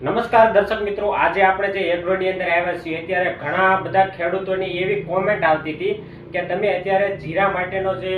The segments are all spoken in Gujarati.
નમસ્કાર દર્શક મિત્રો, આજે આપણે જે એગ્રોની અંદર આવ્યા છીએ, અત્યારે ઘણા બધા ખેડૂતોની એવી કોમેન્ટ આવતી હતી કે તમે અત્યારે જીરા માટેનો જે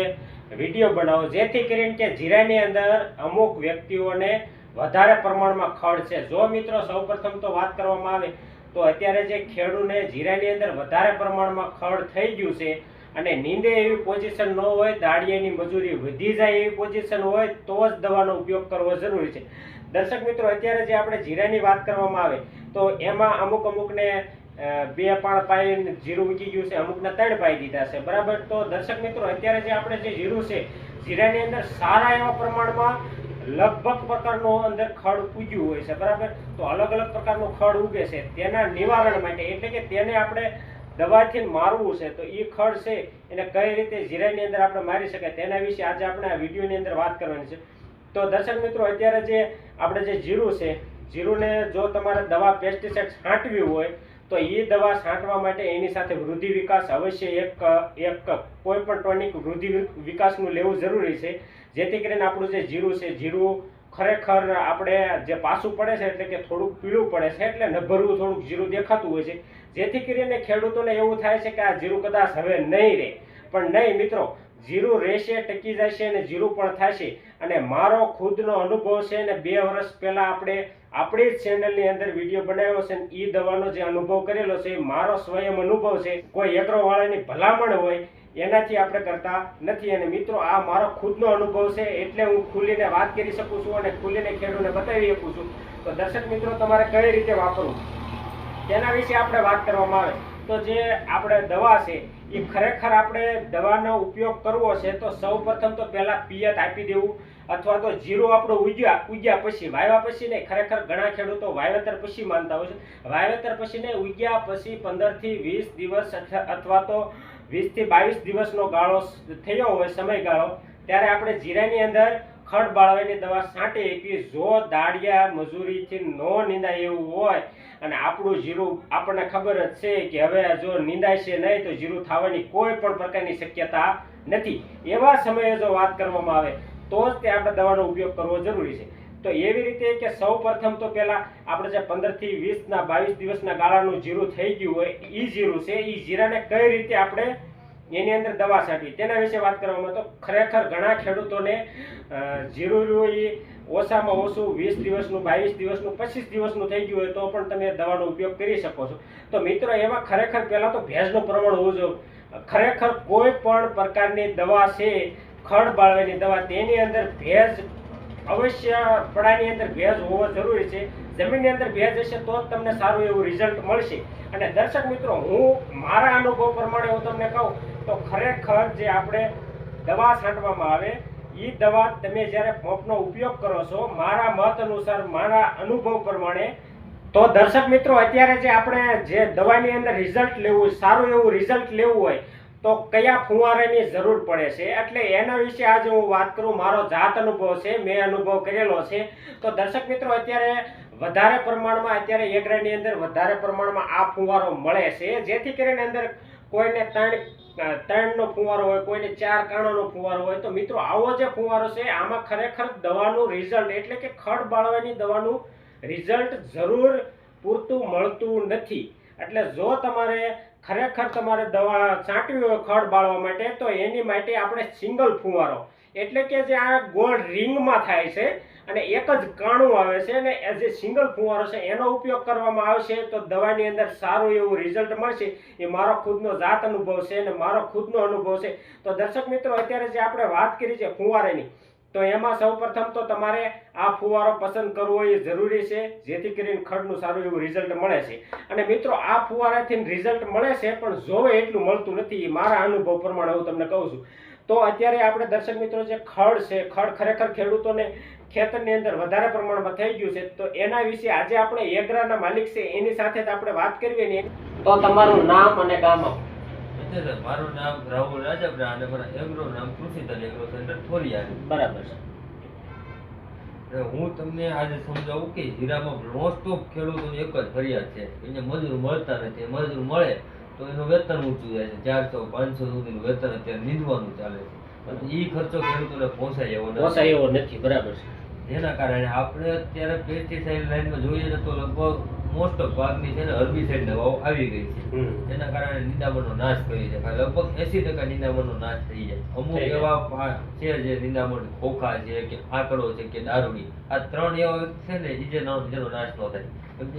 વીડિયો બનાવો, જેથી કરીને કે જીરાની અંદર અમુક વ્યક્તિઓને વધારે પ્રમાણમાં ખડ છે. જો મિત્રો સૌપ્રથમ તો વાત કરવામાં આવે, તો અત્યારે જે ખેડૂને જીરાની અંદર વધારે પ્રમાણમાં ખડ થઈ ગયું છે અને નીંદે એવી પોઝિશન ન હોય દાડિયાની મજૂરી વધી જાય એવી પોઝિશન હોય, તો જ દવાનો ઉપયોગ કરવો જરૂરી છે. દર્શક મિત્રો, અત્યારે જે આપણે જીરાની વાત કરવામાં આવે, તો એમાં અમુક અમુકને બે પાણ પાઈને જીરું ઉગી ગયું છે, અમુકને ત્રણ પાઈ દીધા છે. બરાબર? તો દર્શક મિત્રો, અત્યારે જે આપણે જે જીરું છે, જીરાની અંદર સારા એવા પ્રમાણમાં લગભગ પ્રકારનું અંદર ખડ ઉગ્યું હોય છે. બરાબર? તો અલગ અલગ પ્રકારનું ખડ ઉગે છે. તેના નિવારણ માટે, એટલે કે તેને આપણે દવાથી મારવું છે, તો એ ખડ છે, એને કઈ રીતે જીરાની અંદર આપણે મારી શકાય તેના વિશે આજે આપણે આ વિડીયોની અંદર વાત કરવાની છે. તો દર્શક મિત્રો, અત્યારે જે આપણે જે જીરું છે, જીરુંને જો તમારે દવા પેસ્ટિસાઇડ છાંટવી હોય, તો એ દવા છાંટવા માટે એની સાથે વૃદ્ધિ વિકાસ અવશ્ય એક એક કોઈ પણ ટોનિક વૃદ્ધિ વિકાસનું લેવું જરૂરી છે. જેથી કરીને આપણું જે જીરું છે, જીરું ખરેખર આપણે જે પાછું પડે છે, એટલે કે થોડુંક પીળું પડે છે, એટલે નભરવું થોડુંક જીરું દેખાતું હોય છે. જેથી કરીને ખેડૂતોને એવું થાય છે કે આ જીરું કદાચ હવે નહીં રહે. પણ નહીં મિત્રો જીરું રહેશે, ટકી જશે અને જીરું પણ થશે. અને મારો ખુદનો અનુભવ છે ને બે વર્ષ પહેલાં આપણે આપણી જ ચેનલની અંદર વીડિયો બનાવ્યો છે ને એ દવાનો જે અનુભવ કરેલો છે મારો સ્વયં અનુભવ છે. કોઈ એગ્રો વાળાની ભલામણ હોય, એનાથી આપણે કરતા નથી. અને મિત્રો, આ મારો ખુદનો અનુભવ છે, એટલે હું ખુલીને વાત કરી શકું છું અને ખુલીને ખેડૂતને બતાવી શકું છું. તો દર્શક મિત્રો, તમારે કઈ રીતે વાપરવું? તેના વિશે આપણે વાત કરવામાં આવે. તો જે આપણે દવા છે એ ખરેખર આપણે દવાનો ઉપયોગ કરવો છે તો સૌ પ્રથમ તો પહેલાં પિયત આપી દેવું અથવા તો જીરો આપણો ઉગ્યા ઉગ્યા પછી, વાવ્યા પછી નહીં, ખરેખર ઘણા ખેડૂતો વાવેતર પછી માનતા હોય છે. વાવેતર પછી નહીં, ઉગ્યા પછી પંદરથી વીસ દિવસ અથવા તો વીસથી બાવીસ દિવસનો ગાળો થયો હોય સમયગાળો, ત્યારે આપણે જીરાની અંદર ખડ બાળવાની દવા છાંટે કે જો દાળિયા મજૂરીથી નો નિંદાય એવું હોય અને આપણું જીરું, આપણને ખબર જ છે કે હવે જો નિંદાય છે નહીં તો જીરું થવાની કોઈ પણ પ્રકારની શક્યતા નથી. એવા સમયે જો વાત કરવામાં આવે તો જ તે આપણે દવાનો ઉપયોગ કરવો જરૂરી છે. તો એવી રીતે કે સૌ પ્રથમ તો પહેલાં આપણે જે પંદરથી વીસના બાવીસ દિવસના ગાળાનું જીરું થઈ ગયું હોય એ જીરું છે એ જીરાને કઈ રીતે આપણે એની અંદર દવા છાંટવી તેના વિશે વાત કરવામાં તો ખરેખર ઘણા ખેડૂતોને જીરું ઓછામાં ઓછું વીસ દિવસનું, બાવીસ દિવસનું, પચીસ દિવસનું થઈ ગયું હોય તો પણ તમે દવાનો ઉપયોગ કરી શકો છો. તો મિત્રો, એમાં ખરેખર પહેલાં તો ભેજનું પ્રમાણ હોવું જોઈએ. ખરેખર કોઈ પણ પ્રકારની દવા છે, ખડ બાળવાની દવા, તેની અંદર ભેજ અવશ્ય પડાની અંદર ભેજ હોવો જરૂરી છે. જમીનની અંદર ભેજ હશે તો જ તમને સારું એવું રિઝલ્ટ મળશે. અને દર્શક મિત્રો, હું મારા અનુભવ પ્રમાણે હું તમને કહું તો ખરેખર જે આપણે દવા છાંટવામાં આવે એ દવા તમે જ્યારે પંપનો ઉપયોગ કરો છો, મારા મત અનુસાર, મારા અનુભવ પ્રમાણે, તો દર્શક મિત્રો, અત્યારે જે આપણે જે દવાની અંદર રિઝલ્ટ લેવું સારું એવું રિઝલ્ટ લેવું હોય, તો કયા ફુવારાની જરૂર પડે છે? એટલે એના વિશે આજે હું વાત કરું, મારો જાત અનુભવ છે, મેં અનુભવ કરેલો છે. તો દર્શક મિત્રો, અત્યારે વધારે પ્રમાણમાં, અત્યારે એગરાની અંદર વધારે પ્રમાણમાં આ ફુવારો મળે છે. જેથી કરીને અંદર કોઈને ત્રણ ત્રણનો ફુવારો હોય, કોઈને ચાર કાણાનો ફુવારો હોય, તો મિત્રો આવો જે ફુવારો છે, આમાં ખરેખર દવાનું રિઝલ્ટ એટલે કે ખડ બાળવાની દવાનું રિઝલ્ટ જરૂર પૂરતું મળતું નથી. એટલે જો તમારે ખરેખર તમારે દવા છાંટવી હોય ખડ બાળવા માટે, તો એની માટે આપણે સિંગલ ફુવારો. એટલે કે જે આ ગોળ રિંગમાં થાય છે અને એક જ કાણું આવે છે અને જે સિંગલ ફુવારો છે, એનો ઉપયોગ કરવામાં આવશે તો દવાની અંદર સારું એવું રિઝલ્ટ મળશે. એ મારો ખુદનો જાત અનુભવ છે અને મારો ખુદનો અનુભવ છે. તો દર્શક મિત્રો, અત્યારે જે આપણે વાત કરી છે ફુવારાની, તો એમાં સૌપ્રથમ તો તમારે આ ફુવારો પસંદ કરવો એ જરૂરી છે, જેથી કરીને ખડનું સારું એવું રિઝલ્ટ મળે છે. અને મિત્રો, આ ફુવારાથી રિઝલ્ટ મળે છે, પણ જોવે એટલું મળતું નથી, એ મારા અનુભવ પ્રમાણે હું તમને કહું છું. તો અત્યારે આપણે દર્શક મિત્રો જે ખડ છે ખડ ખરેખર ખેડૂતોને ખેતરની અંદર વધારે પ્રમાણમાં થઈ ગયું છે તો એના વિશે આજે આપણે એગ્રાના માલિક છે એની સાથે જ આપણે વાત કરીએ ને. તો તમારું નામ અને ગામ મારું નામ રાહુલ રાજપરા અને મારા એગ્રો નામ કૃષિધન એગ્રો સેન્ટર થોલિયા બરાબર છે. હું તમને આજે સમજાવું કે હીરામાં મોસ્ટ ઓફ ખેડૂતોની એક જ ફરિયાદ છે એને મજૂર મળતા નથી મજૂર મળે તો એનું વેતન ઊંચું જાય છે. ચારસો પાંચસો સુધીનું વેતન અત્યારે નીંદવાનું ચાલે છે. એ ખર્ચો ખેડૂતોને પોસાય એવો પોસાય એવો નથી બરાબર છે. જેના કારણે આપણે અત્યારે પેસ્ટિસાઇડ લાઈનમાં જોઈએ ને તો લગભગ મોસ્ટ ઓફ ભાગની છે ને હર્બિસાઇડ દવાઓ આવી ગઈ છે. જેના કારણે નિંદામણનો નાશ કરી છે લગભગ એસી ટકા નિંદામણનો નાશ થઈ જાય. અમુક એવા છે જે નિંદામણ ખોખા છે કે આકડો છે કે દારૂડી આ ત્રણ એવા છે ને એ જે નામ જેનો નાશ ન થાય.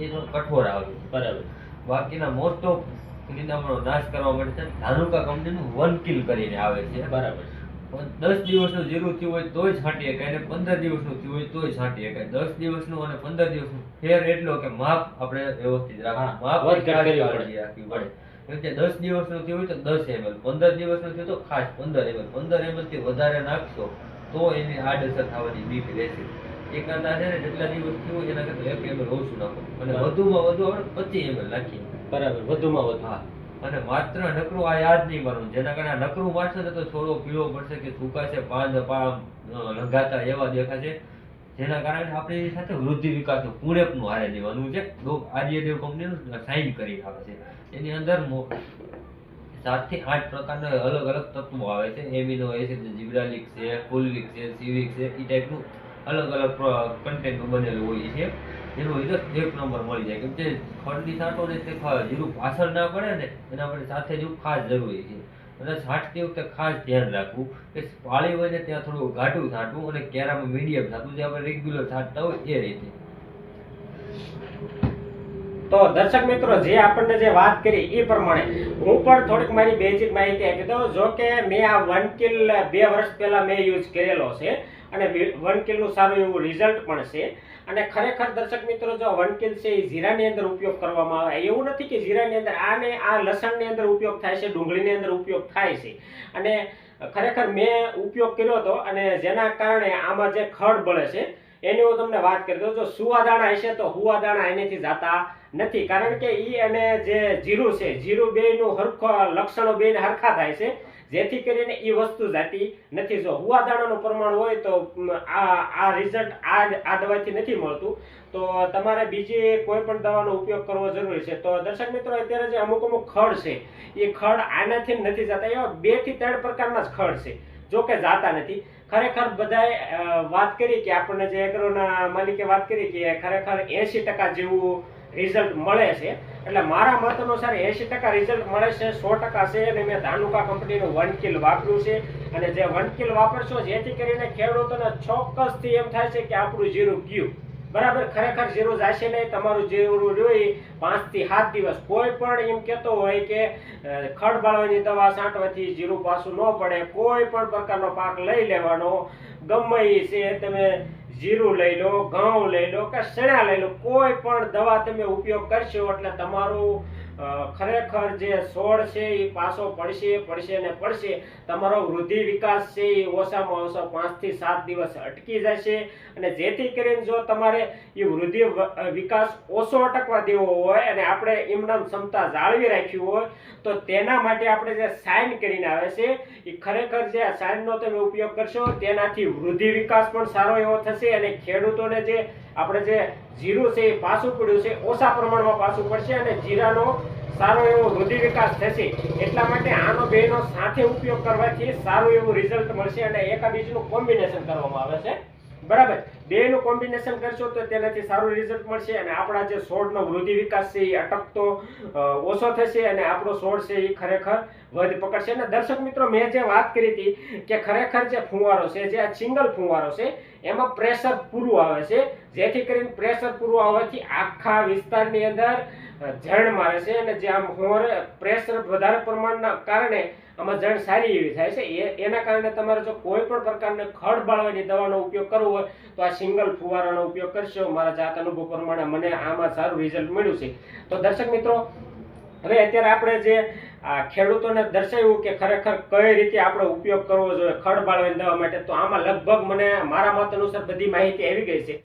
એનો કઠોર આવે. બરાબર. બાકીના મોસ્ટ ઓફ નિંદામણનો નાશ કરવા માટે છે. ધાનુકા કંપનીનું વન કિલ કરીને આવે છે. બરાબર પણ દસ દિવસનું જીરું થયું હોય તોય છાંટી શકાય અને પંદર દિવસનું થયું હોય તોય છાંટી શકાય. દસ દિવસનું અને પંદર દિવસનું ફેર એટલો કે માપ આપણે વ્યવસ્થિત રાખવું. માપ રાખવી પડે. કેમ કે દસ દિવસનું થયું હોય તો દસ એમએલ. પંદર દિવસનું થયું તો ખાસ પંદર એમએલ. પંદર એમએલથી થી વધારે નાખશો તો એની આડઅસર થવાની બીક રહેશે. એ કરતા છે ને જેટલા દિવસ થયું હોય એના કરતા એક એમએલ ઓછું નાખો. અને વધુમાં વધુ આપણે પચીસ એમએલ નાખીએ. બરાબર, વધુમાં વધુ. હા. અને માત્ર નકરું આ યાદ નહીં કરવું જેના કારણે નકરું મારશે ને તો છોડો પીળો પડશે કે સુકાશે, પાંદ લંઘાતા એવા દેખાશે. જેના કારણે આપણે સાથે વૃદ્ધિ વિકાસ પુણેપનું હારે દેવાનું છે. આર્યદેવ કંપનીનું સાઇન કરી આવે છે. એની અંદર સાત સાતથી આઠ પ્રકારના અલગ અલગ તત્વો આવે છે. એમિનો એસિડ જીબ્રાલિક છે ફોલિક છે સિવિક છે એ ટાઈપનું અલગ અલગ કન્ટેન્ટનું બનેલું હોય છે. એનો એક નંબર મળી જાય. કેમ કે ખંડની છાંટો ને તે જીરું પાછળ ના પડે ને, એના માટે સાથે જેવું ખાસ જરૂરી છે. અને છાંટતી વખતે ખાસ ધ્યાન રાખવું. કે પાળી હોય ને ત્યાં થોડું ઘાટું છાંટવું અને કેરામાં મીડિયમ છાંટવું જે આપણે રેગ્યુલર છાંટતા હોય એ રીતે. તો દર્શક મિત્રો, જે આપણને જે વાત કરી એ પ્રમાણે હું પણ થોડીક મારી બેઝિક માહિતી આપી દઉં. જો કે મેં આ વન કિલ બે વર્ષ પહેલા મેં યુઝ કરેલો છે. અને વન કિલનું સારું એવું રિઝલ્ટ પણ છે. અને ખરેખર દર્શક મિત્રો, જો વન કિલ છે એ જીરાની અંદર ઉપયોગ કરવામાં આવે, એવું નથી કે જીરાની અંદર આને આ લસણની અંદર ઉપયોગ થાય છે, ડુંગળીની અંદર ઉપયોગ થાય છે. અને ખરેખર મેં ઉપયોગ કર્યો હતો અને જેના કારણે આમાં જે ખડ બળે છે, એની હું તમને વાત કરી દઉં. જો સુવાદાણા હશે તો હુવાદાણા એનેથી જાતા નથી. કારણ કે એ અને જે જીરું છે, જીરું બેયનું હરખો લક્ષણો બેયને હરખા થાય છે. જેથી કરીને એ વસ્તુ જાતી નથી. જો હુવાદાણાનું પ્રમાણ હોય તો આ આ રિઝલ્ટ આ દવાથી નથી મળતું. તો તમારે બીજી કોઈ પણ દવાનો ઉપયોગ કરવો જરૂરી છે. તો દર્શક મિત્રો, અત્યારે જે અમુક અમુક ખડ છે એ ખડ આનાથી નથી જતા. એવા બેથી ત્રણ પ્રકારના જ ખડ છે, જો કે જાતા નથી. ખરેખર બધાએ વાત કરી કે આપણને જે એગ્રોના માલિકે વાત કરી કે ખરેખર એંશી ટકા જેવું રિઝલ્ટ મળે છે. એટલે મારા મત અનુસાર એસી ટકા રિઝલ્ટ મળે છે, સો ટકા છે અને મેં ધાનુકા કંપનીનું વન કિલ વાપર્યું છે. અને જે વન કિલ વાપરશો, જેથી કરીને ખેડૂતોને ચોક્કસથી એમ થાય છે કે આપણું જીરું ગયું. બરાબર? ખરેખર જીરું જાશે નહીં, તમારું જીરું રહ્યું પાંચથી સાત દિવસ. કોઈ પણ એમ કહેતો હોય કે ખડ બાળવાની દવા છાંટવાથી જીરું પાછું ન પડે. કોઈ પણ પ્રકારનો પાક લઈ લેવાનો ગમે એ છે. તમે જીરું લઈ લો, ઘઉં લઈ લો કે સણા લઈ લો, કોઈ પણ દવા તમે ઉપયોગ કરશો એટલે તમારું ખરેખર જે છોડ છે એ પાછો પડશે પડશે ને પડશે. તમારો વૃદ્ધિ વિકાસ છે એ ઓછામાં ઓછો પાંચથી સાત દિવસ અટકી જશે. અને જેથી કરીને જો તમારે એ વૃદ્ધિ વિકાસ ઓછો અટકવા દેવો હોય અને આપણે એમનામ ક્ષમતા જાળવી રાખવી હોય, તો તેના માટે આપણે જે સાઇન કરીને આવે છે, એ ખરેખર જે સાઇનનો તમે ઉપયોગ કરશો, તેનાથી વૃદ્ધિ વિકાસ પણ સારો એવો થશે અને ખેડૂતોને જે આપણે જે જીરું છે એ પાછું પડ્યું છે, ઓછા પ્રમાણમાં પાછું પડશે અને જીરાનો સારો એવો વૃદ્ધિ વિકાસ થશે. એટલા માટે આનો બેનો સાથે ઉપયોગ કરવાથી સારું એવું રિઝલ્ટ મળશે અને એકાબીજનું કોમ્બિનેશન કરવામાં આવે છે. બરાબર? બેનું કોમ્બિનેશન કરશો તો તેનાથી સારું રિઝલ્ટ મળશે અને આપણા જે છોડનો વૃદ્ધિ વિકાસ છે એ અટકતો ઓછો થશે અને આપણો છોડ છે એ ખરેખર વધ પકડશે. અને દર્શક મિત્રો, મેં જે વાત કરી હતી કે ખરેખર જે ફુવારો છે, જે આ સિંગલ ફુવારો છે એમાં પ્રેશર પૂરું આવે છે. જેથી કરીને પ્રેશર પૂરું આવવાથી આખા વિસ્તારની અંદર ઝણ મારે છે અને જે આમ હોર પ્રેશર વધારે પ્રમાણના કારણે આમાં જણ સારી એવી થાય છે. એના કારણે તમારે જો કોઈ પણ પ્રકારની ખડ બાળવાની દવાનો ઉપયોગ કરવો હોય, તો આ સિંગલ ફુવારાનો ઉપયોગ કરશો. મારા જાત અનુભવ પ્રમાણે મને આમાં સારું રિઝલ્ટ મળ્યું છે. તો દર્શક મિત્રો, હવે અત્યારે આપણે જે આ ખેડૂતોને દર્શાવ્યું કે ખરેખર કઈ રીતે આપણે ઉપયોગ કરવો જોઈએ, ખડ બાળવાની દવા માટે. તો આમાં લગભગ મને, મારા મત અનુસાર બધી માહિતી આવી ગઈ છે.